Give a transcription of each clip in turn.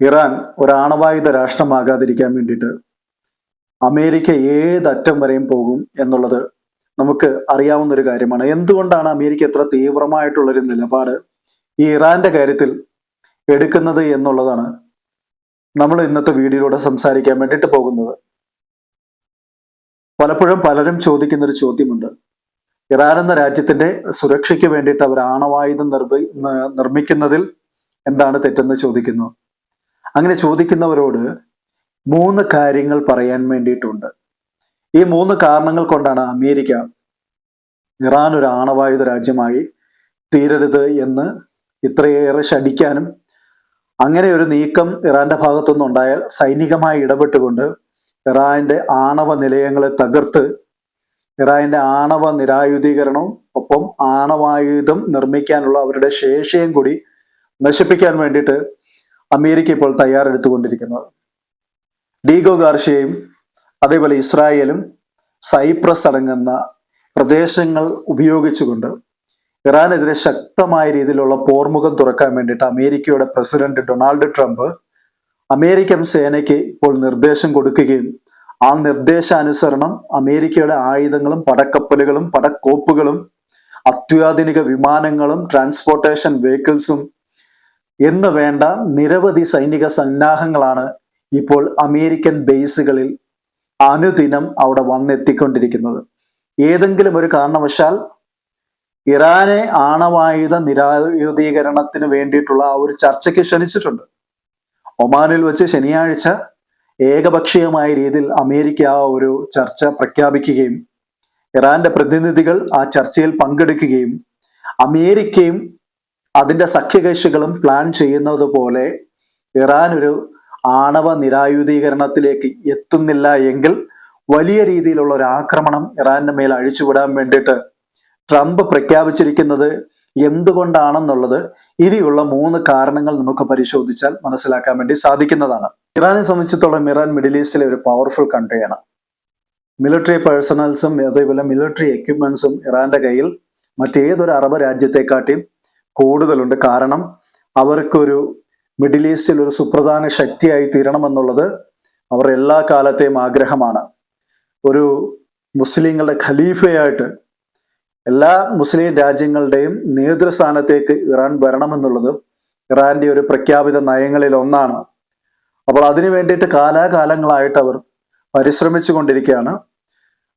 Iran ഒരാണവായുധ രാഷ്ട്രമാകാതിരിക്കാൻ വേണ്ടിയിട്ട് America ഏതറ്റം വരെയും പോകും എന്നുള്ളത് നമുക്ക് അറിയാവുന്ന ഒരു കാര്യമാണ്. എന്തുകൊണ്ടാണ് അമേരിക്ക എത്ര തീവ്രമായിട്ടുള്ളൊരു നിലപാട് ഈ ഇറാന്റെ കാര്യത്തിൽ എടുക്കുന്നത് എന്നുള്ളതാണ് നമ്മൾ ഇന്നത്തെ വീഡിയോയിലൂടെ സംസാരിക്കാൻ വേണ്ടിയിട്ട് പോകുന്നത്. പലപ്പോഴും പലരും ചോദിക്കുന്ന ഒരു ചോദ്യമുണ്ട്. ഇറാൻ എന്ന രാജ്യത്തിന്റെ സുരക്ഷയ്ക്ക് വേണ്ടിയിട്ട് അവർ ആണവായുധം നിർമ്മി നിർമ്മിക്കുന്നതിൽ എന്താണ് തെറ്റെന്ന് ചോദിക്കുന്നു. അങ്ങനെ ചോദിക്കുന്നവരോട് മൂന്ന് കാര്യങ്ങൾ പറയാൻ വേണ്ടിയിട്ടുണ്ട്. ഈ മൂന്ന് കാരണങ്ങൾ കൊണ്ടാണ് അമേരിക്ക ഇറാൻ ഒരു ആണവായുധ രാജ്യമായി തീരരുത് എന്ന് ഇത്രയേറെ ശടിക്കാനും അങ്ങനെ ഒരു നീക്കം ഇറാന്റെ ഭാഗത്തുനിന്ന് ഉണ്ടായാൽ സൈനികമായി ഇടപെട്ടുകൊണ്ട് ഇറാന്റെ ആണവ നിലയങ്ങളെ തകർത്ത് ഇറാന്റെ ആണവ നിരായുധീകരണവും ഒപ്പം ആണവായുധം നിർമ്മിക്കാനുള്ള അവരുടെ ശേഷിയും കൂടി നശിപ്പിക്കാൻ വേണ്ടിയിട്ട് അമേരിക്ക ഇപ്പോൾ തയ്യാറെടുത്തുകൊണ്ടിരിക്കുന്നത്. ഡീഗോ ഗാർഷ്യയും അതേപോലെ ഇസ്രായേലും സൈപ്രസ് അടങ്ങുന്ന പ്രദേശങ്ങൾ ഉപയോഗിച്ചുകൊണ്ട് ഇറാനെതിരെ ശക്തമായ രീതിയിലുള്ള പോർമുഖം തുറക്കാൻ വേണ്ടിയിട്ട് അമേരിക്കയുടെ പ്രസിഡന്റ് ഡൊണാൾഡ് ട്രംപ് അമേരിക്കൻ സേനയ്ക്ക് ഇപ്പോൾ നിർദ്ദേശം കൊടുക്കുകയും ആ നിർദ്ദേശാനുസരണം അമേരിക്കയുടെ ആയുധങ്ങളും പടക്കപ്പലുകളും പടക്കോപ്പുകളും അത്യാധുനിക വിമാനങ്ങളും ട്രാൻസ്പോർട്ടേഷൻ വെഹിക്കിൾസും എന്ന് വേണ്ട നിരവധി സൈനിക സന്നാഹങ്ങളാണ് ഇപ്പോൾ അമേരിക്കൻ ബേസുകളിൽ അനുദിനം അവിടെ വന്നെത്തിക്കൊണ്ടിരിക്കുന്നത്. ഏതെങ്കിലും ഒരു കാരണവശാൽ ഇറാനെ ആണവായുധ നിരായുധീകരണത്തിന് വേണ്ടിയിട്ടുള്ള ആ ഒരു ചർച്ചയ്ക്ക് ക്ഷണിച്ചിട്ടുണ്ട്. ഒമാനിൽ വെച്ച് ശനിയാഴ്ച ഏകപക്ഷീയമായ രീതിയിൽ അമേരിക്ക ആ ഒരു ചർച്ച പ്രഖ്യാപിക്കുകയും ഇറാന്റെ പ്രതിനിധികൾ ആ ചർച്ചയിൽ പങ്കെടുക്കുകയും അമേരിക്കയും അതിന്റെ സഖ്യകക്ഷികളും പ്ലാൻ ചെയ്യുന്നത് പോലെ ഇറാൻ ഒരു ആണവ നിരായുധീകരണത്തിലേക്ക് എത്തുന്നില്ല എങ്കിൽ വലിയ രീതിയിലുള്ള ഒരു ആക്രമണം ഇറാന്റെ മേൽ അഴിച്ചുവിടാൻ വേണ്ടിയിട്ട് ട്രംപ് പ്രഖ്യാപിച്ചിരിക്കുന്നത് എന്തുകൊണ്ടാണെന്നുള്ളത് ഇനിയുള്ള മൂന്ന് കാരണങ്ങൾ നമുക്ക് പരിശോധിച്ചാൽ മനസ്സിലാക്കാൻ വേണ്ടി സാധിക്കുന്നതാണ്. ഇറാനെ സംബന്ധിച്ചിടത്തോളം ഇറാൻ മിഡിൽ ഈസ്റ്റിലെ ഒരു പവർഫുൾ കൺട്രിയാണ് മിലിറ്ററി പേഴ്സണൽസും അതേപോലെ മിലിറ്ററി എക്യുപ്മെന്റ്സും ഇറാന്റെ കയ്യിൽ മറ്റേതൊരു അറബ് രാജ്യത്തെക്കാട്ടിയും കൂടുതലുണ്ട്. കാരണം അവർക്കൊരു മിഡിൽ ഈസ്റ്റിൽ ഒരു സുപ്രധാന ശക്തിയായി തീരണമെന്നുള്ളത് അവർ എല്ലാ കാലത്തെയും ആഗ്രഹമാണ്. ഒരു മുസ്ലിങ്ങളുടെ ഖലീഫയായിട്ട് എല്ലാ മുസ്ലിം രാജ്യങ്ങളുടെയും നേതൃസ്ഥാനത്തേക്ക് ഇറാൻ വരണമെന്നുള്ളത് ഇറാന്റെ ഒരു പ്രഖ്യാപിത നയങ്ങളിൽ ഒന്നാണ്. അപ്പോൾ അതിനു വേണ്ടിയിട്ട് കാലാകാലങ്ങളായിട്ട് അവർ പരിശ്രമിച്ചു കൊണ്ടിരിക്കുകയാണ്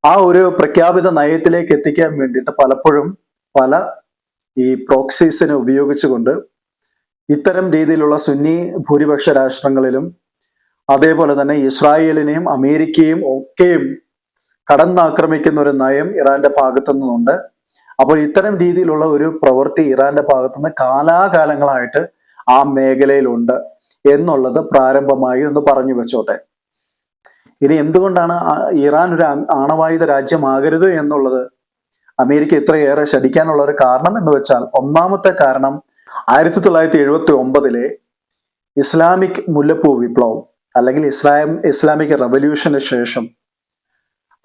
ആ ഒരു പ്രഖ്യാപിത നയത്തിലേക്ക് എത്തിക്കാൻ വേണ്ടിയിട്ട് പലപ്പോഴും പല ഈ പ്രോക്സീസിനെ ഉപയോഗിച്ചുകൊണ്ട് ഇത്തരം രീതിയിലുള്ള സുന്നി ഭൂരിപക്ഷ രാഷ്ട്രങ്ങളിലും അതേപോലെ തന്നെ ഇസ്രായേലിനെയും അമേരിക്കയും ഒക്കെയും കടന്നാക്രമിക്കുന്ന ഒരു നയം ഇറാന്റെ ഭാഗത്തു നിന്നുണ്ട് അപ്പോൾ ഇത്തരം രീതിയിലുള്ള ഒരു പ്രവൃത്തി ഇറാന്റെ ഭാഗത്തുനിന്ന് കാലാകാലങ്ങളായിട്ട് ആ മേഖലയിലുണ്ട് എന്നുള്ളത് പ്രാരംഭമായി ഒന്ന് പറഞ്ഞു വെച്ചോട്ടെ. ഇനി എന്തുകൊണ്ടാണ് ഇറാൻ ഒരു ആണവായുധ രാജ്യമാകരുത് എന്നുള്ളത് അമേരിക്ക ഇത്രയേറെ ശടിക്കാനുള്ള ഒരു കാരണം എന്ന് വെച്ചാൽ ഒന്നാമത്തെ കാരണം ആയിരത്തി തൊള്ളായിരത്തി എഴുപത്തി ഒമ്പതിലെ ഇസ്ലാമിക് മുല്ലപ്പൂ വിപ്ലവം അല്ലെങ്കിൽ ഇസ്ലാം ഇസ്ലാമിക് റവല്യൂഷന് ശേഷം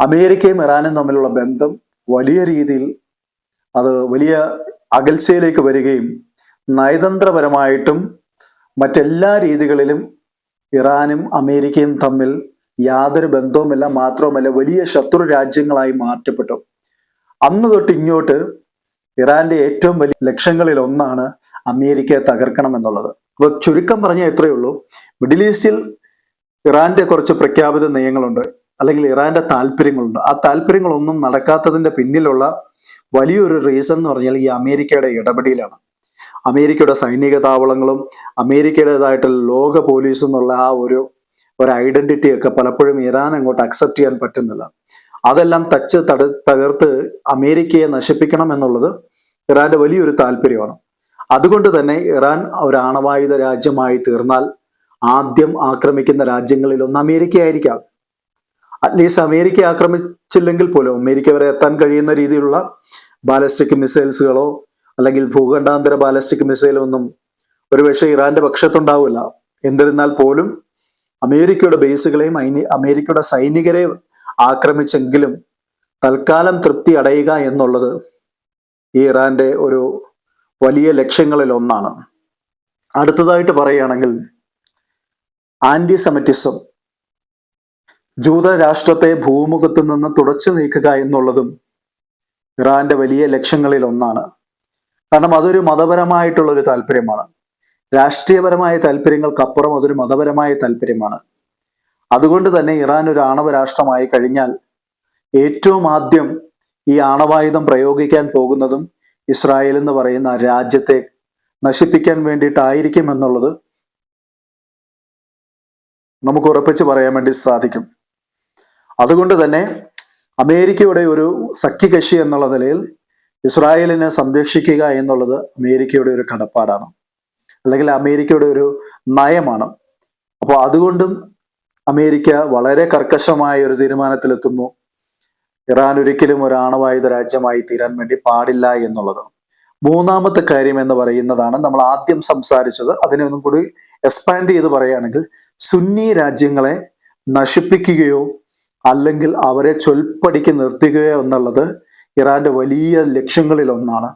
അമേരിക്കയും ഇറാനും തമ്മിലുള്ള ബന്ധം വലിയ രീതിയിൽ അത് വലിയ അകൽച്ചയിലേക്ക് വരികയും നയതന്ത്രപരമായിട്ടും മറ്റെല്ലാ രീതികളിലും ഇറാനും അമേരിക്കയും തമ്മിൽ യാതൊരു ബന്ധവുമില്ല മാത്രവുമല്ല വലിയ ശത്രു രാജ്യങ്ങളായി മാറ്റപ്പെട്ടു. അന്ന് തൊട്ട് ഇങ്ങോട്ട് ഇറാന്റെ ഏറ്റവും വലിയ ലക്ഷ്യങ്ങളിൽ ഒന്നാണ് അമേരിക്കയെ തകർക്കണം എന്നുള്ളത്. അപ്പൊ ചുരുക്കം പറഞ്ഞാൽ എത്രയേ ഉള്ളൂ. മിഡിൽ ഈസ്റ്റിൽ ഇറാന്റെ കുറച്ച് പ്രഖ്യാപിത നയങ്ങളുണ്ട് അല്ലെങ്കിൽ ഇറാന്റെ താല്പര്യങ്ങളുണ്ട്. ആ താല്പര്യങ്ങളൊന്നും നടക്കാത്തതിന്റെ പിന്നിലുള്ള വലിയൊരു റീസൺ എന്ന് പറഞ്ഞാൽ ഈ അമേരിക്കയുടെ ഇടപെടലാണ് അമേരിക്കയുടെ സൈനിക താവളങ്ങളും അമേരിക്കയുടേതായിട്ടുള്ള ലോക പോലീസ് എന്നുള്ള ആ ഒരു ഒരു ഐഡന്റിറ്റി ഒക്കെ പലപ്പോഴും ഇറാൻ അങ്ങോട്ട് അക്സെപ്റ്റ് ചെയ്യാൻ പറ്റുന്നില്ല. അതെല്ലാം തച്ച് തട തകർത്ത് അമേരിക്കയെ നശിപ്പിക്കണം എന്നുള്ളത് ഇറാന്റെ വലിയൊരു താല്പര്യമാണ്. അതുകൊണ്ട് തന്നെ ഇറാൻ ഒരു ആണവായുധ രാജ്യമായി തീർന്നാൽ ആദ്യം ആക്രമിക്കുന്ന രാജ്യങ്ങളിൽ ഒന്ന് അമേരിക്ക ആയിരിക്കാം അറ്റ്ലീസ്റ്റ് അമേരിക്ക ആക്രമിച്ചില്ലെങ്കിൽ പോലും അമേരിക്ക വരെ എത്താൻ കഴിയുന്ന രീതിയിലുള്ള ബാലിസ്റ്റിക് മിസൈൽസുകളോ അല്ലെങ്കിൽ ഭൂഖണ്ഡാന്തര ബാലിസ്റ്റിക് മിസൈലോ ഒന്നും ഒരുപക്ഷെ ഇറാന്റെ പക്ഷത്തുണ്ടാവില്ല. എന്നിരുന്നാൽ പോലും അമേരിക്കയുടെ ബേസുകളെയും അമേരിക്കയുടെ സൈനികരെ ആക്രമിച്ചെങ്കിലും തൽക്കാലം തൃപ്തി അടയുക എന്നുള്ളത് ഈ ഇറാന്റെ ഒരു വലിയ ലക്ഷ്യങ്ങളിൽ ഒന്നാണ് അടുത്തതായിട്ട് പറയുകയാണെങ്കിൽ ആന്റി സെമറ്റിസം ജൂതരാഷ്ട്രത്തെ ഭൂമുഖത്ത് നിന്ന് തുടച്ചു നീക്കുക എന്നുള്ളതും ഇറാന്റെ വലിയ ലക്ഷ്യങ്ങളിൽ ഒന്നാണ് കാരണം അതൊരു മതപരമായിട്ടുള്ള ഒരു താല്പര്യമാണ്. രാഷ്ട്രീയപരമായ താല്പര്യങ്ങൾക്കപ്പുറം അതൊരു മതപരമായ താല്പര്യമാണ്. അതുകൊണ്ട് തന്നെ ഇറാൻ ഒരു ആണവ രാഷ്ട്രമായി കഴിഞ്ഞാൽ ഏറ്റവും ആദ്യം ഈ ആണവായുധം പ്രയോഗിക്കാൻ പോകുന്നതും ഇസ്രായേൽ എന്ന് പറയുന്ന രാജ്യത്തെ നശിപ്പിക്കാൻ വേണ്ടിയിട്ടായിരിക്കും എന്നുള്ളത് നമുക്ക് ഉറപ്പിച്ച് പറയാൻ വേണ്ടി സാധിക്കും. അതുകൊണ്ട് തന്നെ അമേരിക്കയുടെ ഒരു സഖ്യകക്ഷി എന്നുള്ള നിലയിൽ ഇസ്രായേലിനെ സംരക്ഷിക്കുക എന്നുള്ളത് അമേരിക്കയുടെ ഒരു കടപ്പാടാണ്. അല്ലെങ്കിൽ അമേരിക്കയുടെ ഒരു നയമാണ്. അപ്പോൾ അതുകൊണ്ടും അമേരിക്ക വളരെ കർക്കശമായ ഒരു തീരുമാനത്തിലെത്തുന്നു. ഇറാൻ ഒരിക്കലും ഒരു ആണവായുധ രാജ്യമായി തീരാൻ വേണ്ടി പാടില്ല എന്നുള്ളത്. മൂന്നാമത്തെ കാര്യം എന്ന് പറയുന്നതാണ് നമ്മൾ ആദ്യം സംസാരിച്ചത്. അതിനെ ഒന്നും കൂടി എക്സ്പാൻഡ് ചെയ്ത് പറയുകയാണെങ്കിൽ സുന്നി രാജ്യങ്ങളെ നശിപ്പിക്കുകയോ അല്ലെങ്കിൽ അവരെ ചൊൽപ്പടിക്ക് നിർത്തുകയോ എന്നുള്ളത് ഇറാന്റെ വലിയ ലക്ഷ്യങ്ങളിൽ ഒന്നാണ്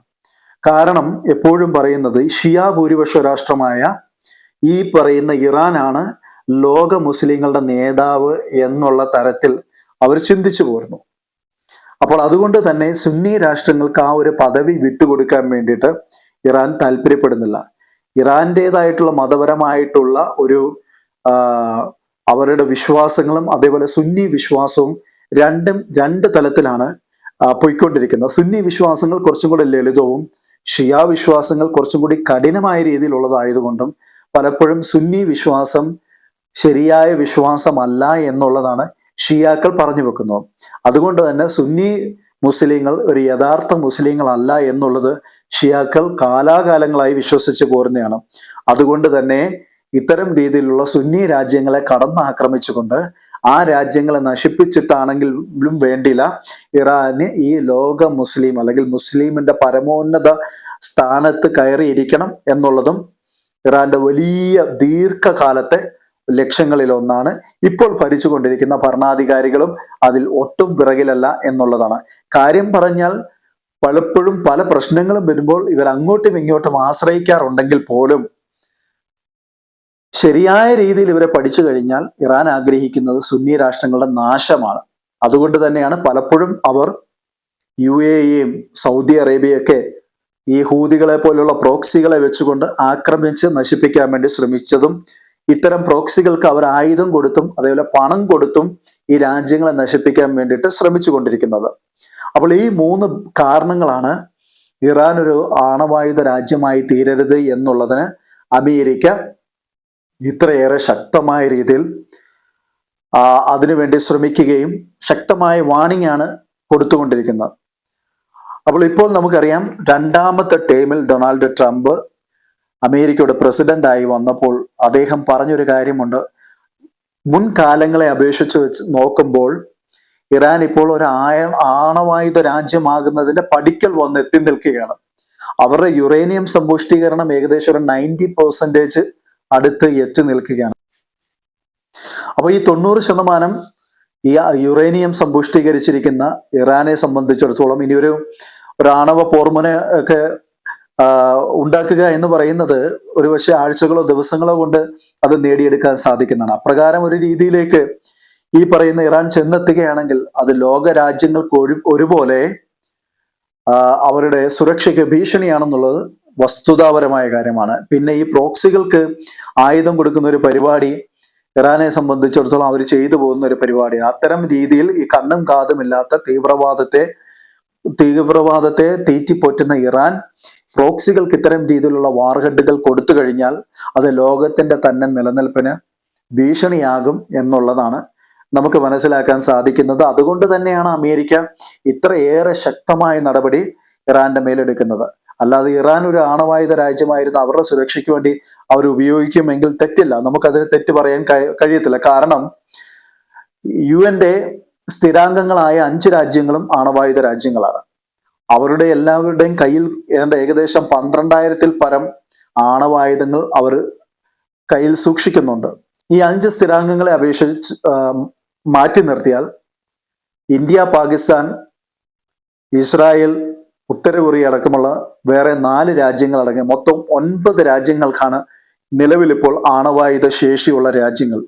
കാരണം എപ്പോഴും പറയുന്നത് ഷിയ ഭൂരിപക്ഷ രാഷ്ട്രമായ ഈ പറയുന്ന ഇറാനാണ് ലോക മുസ്ലിങ്ങളുടെ നേതാവ് എന്നുള്ള തരത്തിൽ അവർ ചിന്തിച്ചു പോരുന്നു. അപ്പോൾ അതുകൊണ്ട് തന്നെ സുന്നി രാഷ്ട്രങ്ങൾക്ക് ആ ഒരു പദവി വിട്ടുകൊടുക്കാൻ വേണ്ടിയിട്ട് ഇറാൻ താല്പര്യപ്പെടുന്നില്ല. ഇറാന്റേതായിട്ടുള്ള മതപരമായിട്ടുള്ള ഒരു അവരുടെ വിശ്വാസങ്ങളും അതേപോലെ സുന്നി വിശ്വാസവും രണ്ടും രണ്ട് തലത്തിലാണ് പൊയ്ക്കൊണ്ടിരിക്കുന്നത്. സുന്നി വിശ്വാസങ്ങൾ കുറച്ചും കൂടി ലളിതവും ഷിയാ വിശ്വാസങ്ങൾ കുറച്ചും കൂടി കഠിനമായ രീതിയിലുള്ളതായതുകൊണ്ടും പലപ്പോഴും സുന്നി വിശ്വാസം ശരിയായ വിശ്വാസമല്ല എന്നുള്ളതാണ് ഷിയാക്കൾ പറഞ്ഞു വെക്കുന്നത്. അതുകൊണ്ട് തന്നെ സുന്നി മുസ്ലിങ്ങൾ ഒരു യഥാർത്ഥ മുസ്ലിങ്ങളല്ല എന്നുള്ളത് ഷിയാക്കൾ കാലാകാലങ്ങളായി വിശ്വസിച്ച് പോരുന്നതാണ്. അതുകൊണ്ട് തന്നെ ഇത്തരം രീതിയിലുള്ള സുന്നി രാജ്യങ്ങളെ കടന്നാക്രമിച്ചുകൊണ്ട് ആ രാജ്യങ്ങളെ നശിപ്പിച്ചിട്ടാണെങ്കിലും വേണ്ടില്ല. ഇറാന് ഈ ലോക മുസ്ലിം അല്ലെങ്കിൽ മുസ്ലിമിന്റെ പരമോന്നത സ്ഥാനത്ത് കയറിയിരിക്കണം എന്നുള്ളതും ഇറാന്റെ വലിയ ദീർഘകാലത്തെ ലക്ഷ്യങ്ങളിൽ ഒന്നാണ് ഇപ്പോൾ ഭരിച്ചുകൊണ്ടിരിക്കുന്ന ഭരണാധികാരികളും അതിൽ ഒട്ടും പിറകിലല്ല എന്നുള്ളതാണ്. കാര്യം പറഞ്ഞാൽ പലപ്പോഴും പല പ്രശ്നങ്ങളും വരുമ്പോൾ ഇവർ അങ്ങോട്ടും ഇങ്ങോട്ടും ആശ്രയിക്കാറുണ്ടെങ്കിൽ പോലും ശരിയായ രീതിയിൽ ഇവരെ പഠിച്ചു കഴിഞ്ഞാൽ ഇറാൻ ആഗ്രഹിക്കുന്നത് സുന്നി രാഷ്ട്രങ്ങളുടെ നാശമാണ്. അതുകൊണ്ട് തന്നെയാണ് പലപ്പോഴും അവർ യു എയും സൗദി അറേബ്യയൊക്കെ ഈ ഹൂതികളെ പോലുള്ള പ്രോക്സികളെ വെച്ചുകൊണ്ട് ആക്രമിച്ച് നശിപ്പിക്കാൻ വേണ്ടി ശ്രമിച്ചതും ഇത്തരം പ്രോക്സികൾക്ക് അവർ ആയുധം കൊടുത്തും അതേപോലെ പണം കൊടുത്തും ഈ രാജ്യങ്ങളെ നശിപ്പിക്കാൻ വേണ്ടിയിട്ട് ശ്രമിച്ചു കൊണ്ടിരിക്കുന്നത് അപ്പോൾ ഈ മൂന്ന് കാരണങ്ങളാണ് ഇറാൻ ഒരു ആണവായുധ രാജ്യമായി തീരരുത് എന്നുള്ളതിന് അമേരിക്ക ഇത്രയേറെ ശക്തമായ രീതിയിൽ അതിനുവേണ്ടി ശ്രമിക്കുകയും ശക്തമായ വാണിംഗ് ആണ് കൊടുത്തുകൊണ്ടിരിക്കുന്നത്. അപ്പോൾ ഇപ്പോൾ നമുക്കറിയാം രണ്ടാമത്തെ ടേമിൽ ഡൊണാൾഡ് ട്രംപ് അമേരിക്കയുടെ പ്രസിഡന്റായി വന്നപ്പോൾ അദ്ദേഹം പറഞ്ഞൊരു കാര്യമുണ്ട്. മുൻകാലങ്ങളെ അപേക്ഷിച്ച് വെച്ച് നോക്കുമ്പോൾ ഇറാൻ ഇപ്പോൾ ഒരു ആയ ആണവായുധ രാജ്യമാകുന്നതിന്റെ പടിക്കൽ വന്ന് എത്തി നിൽക്കുകയാണ്. അവരുടെ യുറേനിയം സമ്പുഷ്ടീകരണം ഏകദേശം ഒരു നയന്റി പെർസെന്റേജ് അടുത്ത് എത്തി നിൽക്കുകയാണ്. അപ്പോൾ ഈ തൊണ്ണൂറ് ശതമാനം ഈ യുറേനിയം സമ്പുഷ്ടീകരിച്ചിരിക്കുന്ന ഇറാനെ സംബന്ധിച്ചിടത്തോളം ഇനി ഒരു ആണവ പോർമുന ഒക്കെ ഉണ്ടാക്കുക എന്ന് പറയുന്നത് ഒരുപക്ഷെ ആഴ്ചകളോ ദിവസങ്ങളോ കൊണ്ട് അത് നേടിയെടുക്കാൻ സാധിക്കുന്നതാണ്. അപ്രകാരം ഒരു രീതിയിലേക്ക് ഈ പറയുന്ന ഇറാൻ ചെന്നെത്തുകയാണെങ്കിൽ അത് ലോക രാജ്യങ്ങൾക്ക് ഒരു ഒരുപോലെ അവരുടെ സുരക്ഷയ്ക്ക് ഭീഷണിയാണെന്നുള്ളത് വസ്തുതാപരമായ കാര്യമാണ്. പിന്നെ ഈ പ്രോക്സികൾക്ക് ആയുധം കൊടുക്കുന്ന ഒരു പരിപാടി ഇറാനെ സംബന്ധിച്ചിടത്തോളം അവർ ചെയ്തു പോകുന്ന ഒരു പരിപാടിയാണ്. അത്തരം രീതിയിൽ ഈ കണ്ണും കാതുമില്ലാത്ത തീവ്രവാദത്തെ തീവ്രവാദത്തെ തീറ്റിപ്പൊറ്റുന്ന ഇറാൻ പ്രോക്സികൾക്ക് ഇത്തരം രീതിയിലുള്ള വാർഹെഡുകൾ കൊടുത്തു കഴിഞ്ഞാൽ അത് ലോകത്തിന്റെ തന്നെ നിലനിൽപ്പിന് ഭീഷണിയാകും എന്നുള്ളതാണ് നമുക്ക് മനസ്സിലാക്കാൻ സാധിക്കുന്നത്. അതുകൊണ്ട് തന്നെയാണ് അമേരിക്ക ഇത്രയേറെ ശക്തമായ നടപടി ഇറാന്റെ മേലെടുക്കുന്നത്. അല്ലാതെ ഇറാൻ ഒരു ആണവായുധ രാജ്യമായിരുന്നു അവരുടെ സുരക്ഷയ്ക്ക് വേണ്ടി അവർ ഉപയോഗിക്കുമെങ്കിൽ തെറ്റില്ല. നമുക്കതിന് തെറ്റ് പറയാൻ കഴി- കഴിയത്തില്ല. കാരണം യു എന്റെ സ്ഥിരാംഗങ്ങളായ അഞ്ച് രാജ്യങ്ങളും ആണവായുധ രാജ്യങ്ങളാണ്. അവരുടെ എല്ലാവരുടെയും കയ്യിൽ ഏതാണ്ട് ഏകദേശം പന്ത്രണ്ടായിരത്തിൽ പരം ആണവായുധങ്ങൾ അവർ കയ്യിൽ സൂക്ഷിക്കുന്നുണ്ട്. ഈ അഞ്ച് സ്ഥിരാംഗങ്ങളെ അപേക്ഷിച്ച് മാറ്റി നിർത്തിയാൽ ഇന്ത്യ പാകിസ്ഥാൻ ഇസ്രായേൽ ഉത്തര കൊറിയ അടക്കമുള്ള വേറെ നാല് രാജ്യങ്ങൾ അടങ്ങി മൊത്തം ഒൻപത് രാജ്യങ്ങൾക്കാണ് നിലവിലിപ്പോൾ ആണവായുധ ശേഷിയുള്ള രാജ്യങ്ങൾ.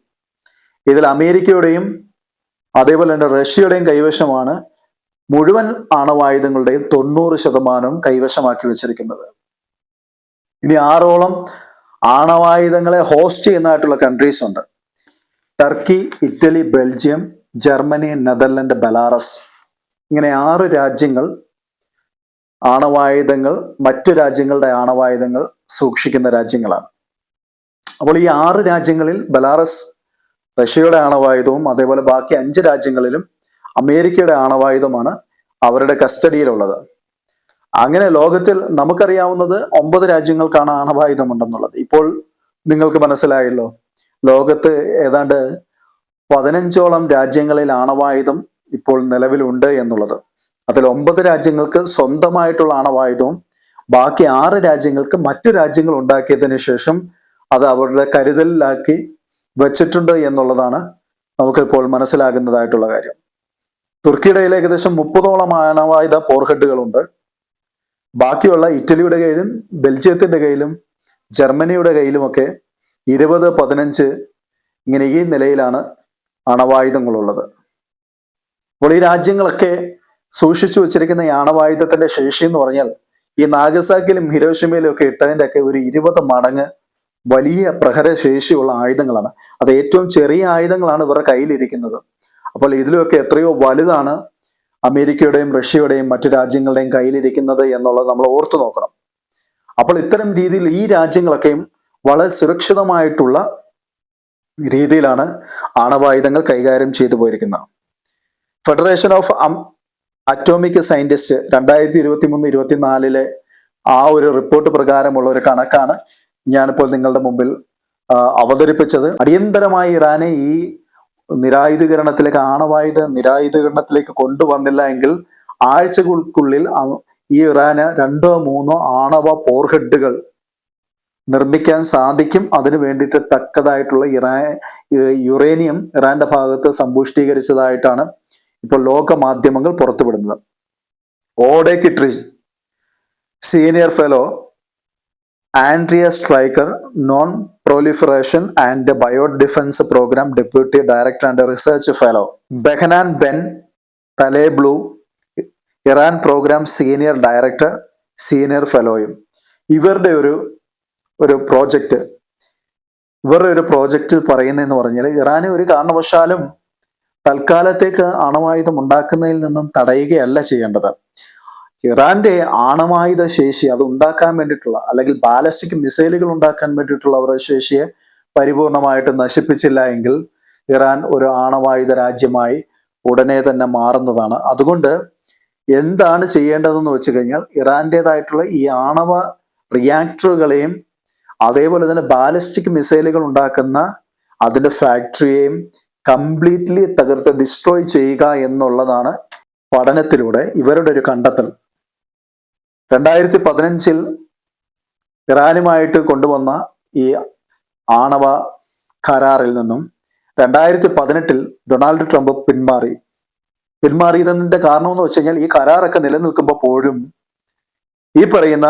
ഇതിൽ അമേരിക്കയുടെയും അതേപോലെ തന്നെ റഷ്യയുടെയും കൈവശമാണ് മുഴുവൻ ആണവായുധങ്ങളുടെയും തൊണ്ണൂറ് ശതമാനവും കൈവശമാക്കി വെച്ചിരിക്കുന്നത്. ഇനി ആറോളം ആണവായുധങ്ങളെ ഹോസ്റ്റ് ചെയ്യുന്നതായിട്ടുള്ള കൺട്രീസ് ഉണ്ട്. Turkey Italy Belgium Germany Netherland Belarus ഇങ്ങനെ ആറ് രാജ്യങ്ങൾ ആണവായുധങ്ങൾ മറ്റു രാജ്യങ്ങളുടെ ആണവായുധങ്ങൾ സൂക്ഷിക്കുന്ന രാജ്യങ്ങളാണ്. അപ്പോൾ ഈ ആറ് രാജ്യങ്ങളിൽ ബലാറസ് റഷ്യയുടെ ആണവായുധവും അതേപോലെ ബാക്കി അഞ്ച് രാജ്യങ്ങളിലും അമേരിക്കയുടെ ആണവായുധമാണ് അവരുടെ കസ്റ്റഡിയിലുള്ളത്. അങ്ങനെ ലോകത്തിൽ നമുക്കറിയാവുന്നത് ഒമ്പത് രാജ്യങ്ങൾക്കാണ് ആണവായുധം ഉണ്ടെന്നുള്ളത് ഇപ്പോൾ നിങ്ങൾക്ക് മനസ്സിലായല്ലോ ലോകത്ത് ഏതാണ്ട് പതിനഞ്ചോളം രാജ്യങ്ങളിൽ ആണവായുധം ഇപ്പോൾ നിലവിലുണ്ട് എന്നുള്ളത്. അതിൽ ഒമ്പത് രാജ്യങ്ങൾക്ക് സ്വന്തമായിട്ടുള്ള ആണവായുധവും ബാക്കി ആറ് രാജ്യങ്ങൾക്ക് മറ്റു രാജ്യങ്ങൾ ഉണ്ടാക്കിയതിനു ശേഷം അത് അവരുടെ കരുതലിലാക്കി വെച്ചിട്ടുണ്ട് എന്നുള്ളതാണ് നമുക്കിപ്പോൾ മനസ്സിലാകുന്നതായിട്ടുള്ള കാര്യം. തുർക്കിയുടെ കയ്യിൽ ഏകദേശം മുപ്പതോളം ആണവായുധ പോർഹെഡുകളുണ്ട്. ബാക്കിയുള്ള ഇറ്റലിയുടെ കയ്യിലും ബെൽജിയത്തിന്റെ കയ്യിലും ജർമ്മനിയുടെ കയ്യിലുമൊക്കെ ഇരുപത് പതിനഞ്ച് ഇങ്ങനെ ഈ നിലയിലാണ് അണവായുധങ്ങളുള്ളത് അപ്പോൾ ഈ രാജ്യങ്ങളൊക്കെ സൂക്ഷിച്ചു വച്ചിരിക്കുന്ന ഈ അണവായുധത്തിന്റെ ശേഷി എന്ന് പറഞ്ഞാൽ ഈ നാഗസാക്കിലും ഹിരോഷിമയിലും ഒക്കെ ഇട്ടതിന്റെ ഒക്കെ ഒരു ഇരുപത് മടങ്ങ് വലിയ പ്രഹരശേഷിയുള്ള ആയുധങ്ങളാണ്. അത് ഏറ്റവും ചെറിയ ആയുധങ്ങളാണ് ഇവരുടെ കയ്യിലിരിക്കുന്നത്. അപ്പോൾ ഇതിലൊക്കെ എത്രയോ വലുതാണ് അമേരിക്കയുടെയും റഷ്യയുടെയും മറ്റു രാജ്യങ്ങളുടെയും കയ്യിലിരിക്കുന്നത് എന്നുള്ളത് നമ്മൾ ഓർത്തു നോക്കണം. അപ്പോൾ ഇത്തരം രീതിയിൽ ഈ രാജ്യങ്ങളൊക്കെയും വളരെ സുരക്ഷിതമായിട്ടുള്ള രീതിയിലാണ് ആണവായുധങ്ങൾ കൈകാര്യം ചെയ്തു പോയിരിക്കുന്നത്. ഫെഡറേഷൻ ഓഫ് അറ്റോമിക് സയന്റിസ്റ്റ് രണ്ടായിരത്തി ഇരുപത്തി മൂന്ന് ഇരുപത്തിനാലിലെ ആ ഒരു റിപ്പോർട്ട് പ്രകാരമുള്ള ഒരു കണക്കാണ് ഞാനിപ്പോൾ നിങ്ങളുടെ മുമ്പിൽ അവതരിപ്പിച്ചത്. അടിയന്തരമായി ഇറാനെ ഈ നിരായുധീകരണത്തിലേക്ക് ആണവായുധ നിരായുധീകരണത്തിലേക്ക് കൊണ്ടുവന്നില്ല എങ്കിൽ ആഴ്ചകൾക്കുള്ളിൽ ഈ ഇറാന് രണ്ടോ മൂന്നോ ആണവ പോർഹെഡുകൾ നിർമ്മിക്കാൻ സാധിക്കും. അതിനു വേണ്ടിയിട്ട് തക്കതായിട്ടുള്ള ഇറാ യുറേനിയം ഇറാന്റെ ഭാഗത്ത് സമ്പുഷ്ടീകരിച്ചതായിട്ടാണ് ഇപ്പോൾ ലോക മാധ്യമങ്ങൾ പുറത്തുവിടുന്നത് കിട്രി senior fellow Andrea Stricker non proliferation and bio defence programme deputy director and research fellow Behnam Ben Taleblu Iran programme senior director senior ഫെലോയും ഇവരുടെ ഒരു ഒരു പ്രോജക്റ്റ് ഇവരുടെ ഒരു പ്രോജക്റ്റിൽ പറയുന്നതെന്ന് പറഞ്ഞാൽ ഇറാന് ഒരു കാരണവശാലും തൽക്കാലത്തേക്ക് അണവായുധം ഉണ്ടാക്കുന്നതിൽ നിന്നും തടയുകയല്ല ചെയ്യേണ്ടത്. ഇറാന്റെ ആണവായുധ ശേഷി അത് ഉണ്ടാക്കാൻ വേണ്ടിയിട്ടുള്ള അല്ലെങ്കിൽ ബാലസ്റ്റിക് മിസൈലുകൾ ഉണ്ടാക്കാൻ വേണ്ടിയിട്ടുള്ള അവരുടെ ശേഷിയെ പരിപൂർണമായിട്ട് നശിപ്പിച്ചില്ല എങ്കിൽ ഇറാൻ ഒരു ആണവായുധ രാജ്യമായി ഉടനെ തന്നെ മാറുന്നതാണ്. അതുകൊണ്ട് എന്താണ് ചെയ്യേണ്ടതെന്ന് വെച്ച് കഴിഞ്ഞാൽ ഇറാന്റേതായിട്ടുള്ള ഈ ആണവ റിയാക്ടറുകളെയും അതേപോലെ തന്നെ ബാലിസ്റ്റിക് മിസൈലുകൾ ഉണ്ടാക്കുന്ന അതിന്റെ ഫാക്ടറിയെയും കംപ്ലീറ്റ്ലി തകർത്ത് ഡിസ്ട്രോയ് ചെയ്യുക എന്നുള്ളതാണ് പഠനത്തിലൂടെ ഇവരുടെ ഒരു കണ്ടെത്തൽ. രണ്ടായിരത്തി പതിനഞ്ചിൽ ഇറാനുമായിട്ട് കൊണ്ടുവന്ന ഈ ആണവ കരാറിൽ നിന്നും രണ്ടായിരത്തി പതിനെട്ടിൽ ഡൊണാൾഡ് ട്രംപ് പിന്മാറി. പിന്മാറിയതിന്റെ കാരണം എന്ന് വെച്ച് കഴിഞ്ഞാൽ ഈ കരാറൊക്കെ നിലനിൽക്കുമ്പോൾ പോലും ഈ പറയുന്ന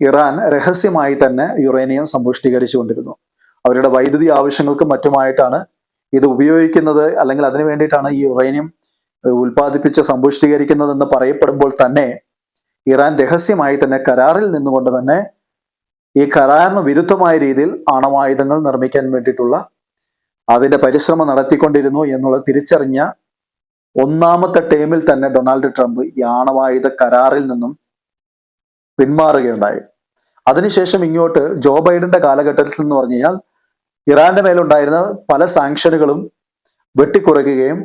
ഇറാൻ രഹസ്യമായി തന്നെ യുറേനിയം സമ്പുഷ്ടീകരിച്ചുകൊണ്ടിരുന്നു. അവരുടെ വൈദ്യുതി ആവശ്യങ്ങൾക്കും മറ്റുമായിട്ടാണ് ഇത് ഉപയോഗിക്കുന്നത്. അല്ലെങ്കിൽ അതിനു വേണ്ടിയിട്ടാണ് ഈ യുറേനിയം ഉൽപ്പാദിപ്പിച്ച് സമ്പുഷ്ടീകരിക്കുന്നതെന്ന് പറയപ്പെടുമ്പോൾ തന്നെ ഇറാൻ രഹസ്യമായി തന്നെ കരാറിൽ നിന്നുകൊണ്ട് തന്നെ ഈ കരാറിന് വിരുദ്ധമായ രീതിയിൽ ആണവായുധങ്ങൾ നിർമ്മിക്കാൻ വേണ്ടിയിട്ടുള്ള അതിന്റെ പരിശ്രമം നടത്തിക്കൊണ്ടിരുന്നു എന്നുള്ളത് തിരിച്ചറിഞ്ഞ ഒന്നാമത്തെ ടേമിൽ തന്നെ ഡൊണാൾഡ് ട്രംപ് ഈ ആണവായുധ കരാറിൽ നിന്നും പിന്മാറുകയുണ്ടായി. അതിനുശേഷം ഇങ്ങോട്ട് ജോ ബൈഡന്റെ കാലഘട്ടത്തിൽ എന്ന് പറഞ്ഞു കഴിഞ്ഞാൽ ഇറാന്റെ മേലുണ്ടായിരുന്ന പല സാങ്ഷനുകളും വെട്ടിക്കുറയ്ക്കുകയും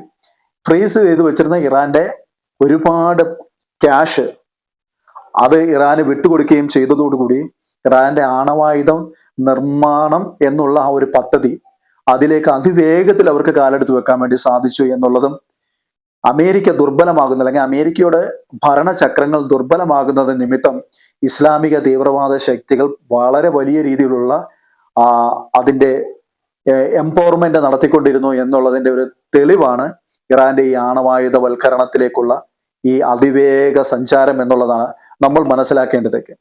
ഫ്രീസ് ചെയ്തു വെച്ചിരുന്ന ഇറാന്റെ ഒരുപാട് ക്യാഷ് അത് ഇറാന് വിട്ടുകൊടുക്കുകയും ചെയ്തതോടുകൂടി ഇറാന്റെ ആണവായുധം നിർമ്മാണം എന്നുള്ള ആ ഒരു പദ്ധതി അതിലേക്ക് അതിവേഗത്തിൽ അവർക്ക് കാലെടുത്ത് വെക്കാൻ വേണ്ടി സാധിച്ചു എന്നുള്ളതും അമേരിക്ക ദുർബലമാകുന്ന അല്ലെങ്കിൽ അമേരിക്കയുടെ ഭരണചക്രങ്ങൾ ദുർബലമാകുന്നത് നിമിത്തം ഇസ്ലാമിക തീവ്രവാദ ശക്തികൾ വളരെ വലിയ രീതിയിലുള്ള ആ, അതിന്റെ എംപവർമെന്റ് നടത്തിക്കൊണ്ടിരുന്നു എന്നുള്ളതിന്റെ ഒരു തെളിവാണ് ഇറാന്റെ ഈ ആണവായുധവൽക്കരണത്തിലേക്കുള്ള ഈ അതിവേഗ സഞ്ചാരം എന്നുള്ളതാണ്. നമ്മൾ മനസ്സിലാക്കേണ്ടതൊക്കെ.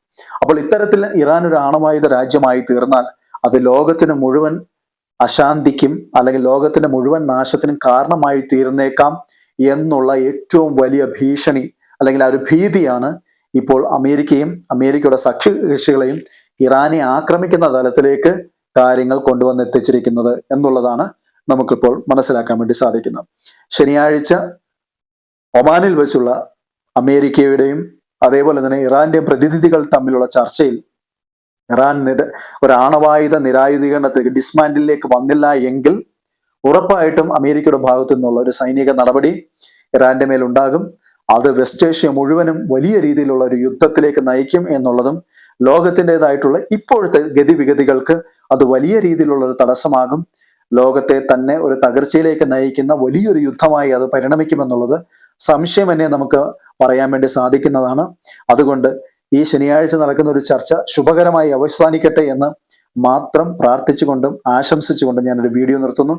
അപ്പോൾ ഇത്തരത്തിൽ ഇറാൻ ഒരു ആണവായുധ രാജ്യമായി തീർന്നാൽ അത് ലോകത്തിന് മുഴുവൻ അശാന്തിക്കും അല്ലെങ്കിൽ ലോകത്തിന്റെ മുഴുവൻ നാശത്തിനും കാരണമായി തീർന്നേക്കാം എന്നുള്ള ഏറ്റവും വലിയ ഭീഷണി അല്ലെങ്കിൽ ആ ഒരു ഭീതിയാണ് ഇപ്പോൾ അമേരിക്കയും അമേരിക്കയുടെ സഖ്യകക്ഷികളെയും ഇറാനെ ആക്രമിക്കുന്ന തലത്തിലേക്ക് കാര്യങ്ങൾ കൊണ്ടുവന്നെത്തിച്ചിരിക്കുന്നത് എന്നുള്ളതാണ് നമുക്കിപ്പോൾ മനസ്സിലാക്കാൻ വേണ്ടി സാധിക്കുന്നത്. ശനിയാഴ്ച ഒമാനിൽ വെച്ചുള്ള അമേരിക്കയുടെയും അതേപോലെ തന്നെ ഇറാന്റെ പ്രതിനിധികൾ തമ്മിലുള്ള ചർച്ചയിൽ ഇറാൻ നിര ഒരു ആണവായുധ നിരായുധീകരണത്തിലേക്ക് ഡിസ്മാൻഡിലേക്ക് വന്നില്ല എങ്കിൽ ഉറപ്പായിട്ടും അമേരിക്കയുടെ ഭാഗത്തു നിന്നുള്ള ഒരു സൈനിക നടപടി ഇറാന്റെ മേലുണ്ടാകും അത് വെസ്റ്റ് ഏഷ്യ മുഴുവനും വലിയ രീതിയിലുള്ള ഒരു യുദ്ധത്തിലേക്ക് നയിക്കും എന്നുള്ളതും ലോകത്തിന്റെതായിട്ടുള്ള ഇപ്പോഴത്തെ ഗതിവിഗതികൾക്ക് അത് വലിയ രീതിയിലുള്ള ഒരു തടസ്സമാകും. ലോകത്തെ തന്നെ ഒരു തകർച്ചയിലേക്ക് നയിക്കുന്ന വലിയൊരു യുദ്ധമായി അത് പരിണമിക്കുമെന്നുള്ളത് സംശയമന്യേ നമുക്ക് പറയാൻ വേണ്ടി സാധിക്കുന്നതാണ്. അതുകൊണ്ട് ഈ ശനിയാഴ്ച നടക്കുന്ന ഒരു ചർച്ച ശുഭകരമായി അവസാനിക്കട്ടെ എന്ന് മാത്രം പ്രാർത്ഥിച്ചുകൊണ്ടും ആശംസിച്ചുകൊണ്ടും ഞാനൊരു വീഡിയോ നിർത്തുന്നു.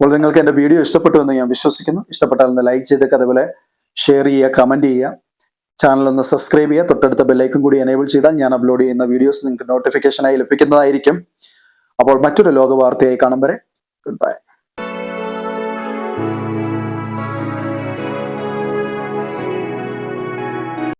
അപ്പോൾ നിങ്ങൾക്ക് എന്റെ വീഡിയോ ഇഷ്ടപ്പെട്ടു എന്ന് ഞാൻ വിശ്വസിക്കുന്നു. ഇഷ്ടപ്പെട്ടാൽ ഒന്ന് ലൈക്ക് ചെയ്തേക്ക് അതുപോലെ ഷെയർ ചെയ്യുക കമന്റ് ചെയ്യുക. ചാനൽ ഒന്ന് സബ്സ്ക്രൈബ് ചെയ്യുക. തൊട്ടടുത്ത ബെല്ലൈക്കും കൂടി എനേബിൾ ചെയ്താൽ ഞാൻ അപ്ലോഡ് ചെയ്യുന്ന വീഡിയോസ് നിങ്ങൾക്ക് നോട്ടിഫിക്കേഷനായി ലഭിക്കുന്നതായിരിക്കും. അപ്പോൾ മറ്റൊരു ലോക വാർത്തയായി കാണും വരെ. Good bye